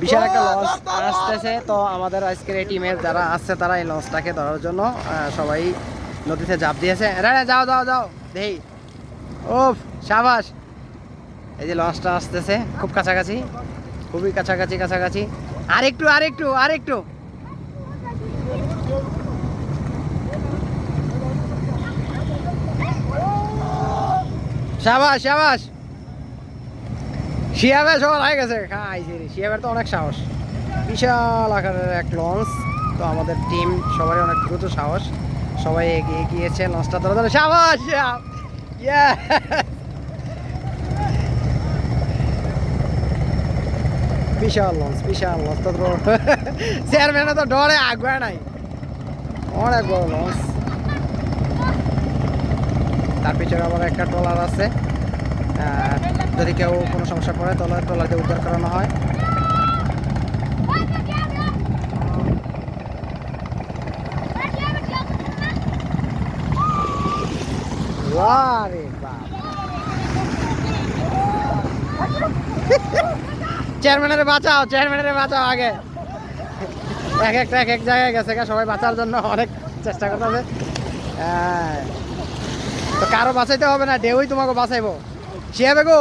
বিশাল একটা লঞ্চ আসতেছে। তো আমাদের আজকের এই টিমের যারা আসছে তারা এই লঞ্চটাকে ধরার জন্য সবাই নদীতে ঝাঁপ দিয়েছে। রে যাও যাও যাও। দেই। ওফ সাবাস। এই যে লঞ্চটা আসতেছে, খুব কাছাকাছি। খুবই কাছাকাছি কাছাকাছি। আর একটু আর একটু আর একটু সাবাস সাবাস। শিয়াবে সবার হয়ে গেছে। খাইছে রে শিয়াবের তো অনেক সাহস। বিশাল আকারের এক লঞ্চ। তো আমাদের টিম সবারই অনেক দ্রুত সাহস। সবাই এগিয়ে গিয়েছে লঞ্চটা। ধরে ধরে, সাবাস বিশাল লঞ্চ বিশাল লঞ্চ। তো চেয়ারম্যানে তো ডরে আগুয়া নাই। অনেক বড় লঞ্চ। তার পিছনে আবার একটা ট্রলার আছে। যদি কেউ কোনো সমস্যা পড়ে তাহলে ট্রলার দিয়ে উদ্ধার করানো হয়। চেয়ারম্যানের বাঁচাও চেয়ারম্যানের বাঁচাও আগে। এক একটা, এক এক জায়গায় গেছে সবাই বাঁচার জন্য অনেক চেষ্টা করতেছে। হ্যাঁ তো কারও বাঁচাইতে হবে না ঢেউই তোমাকে বাঁচাইবো। শিয়া গো?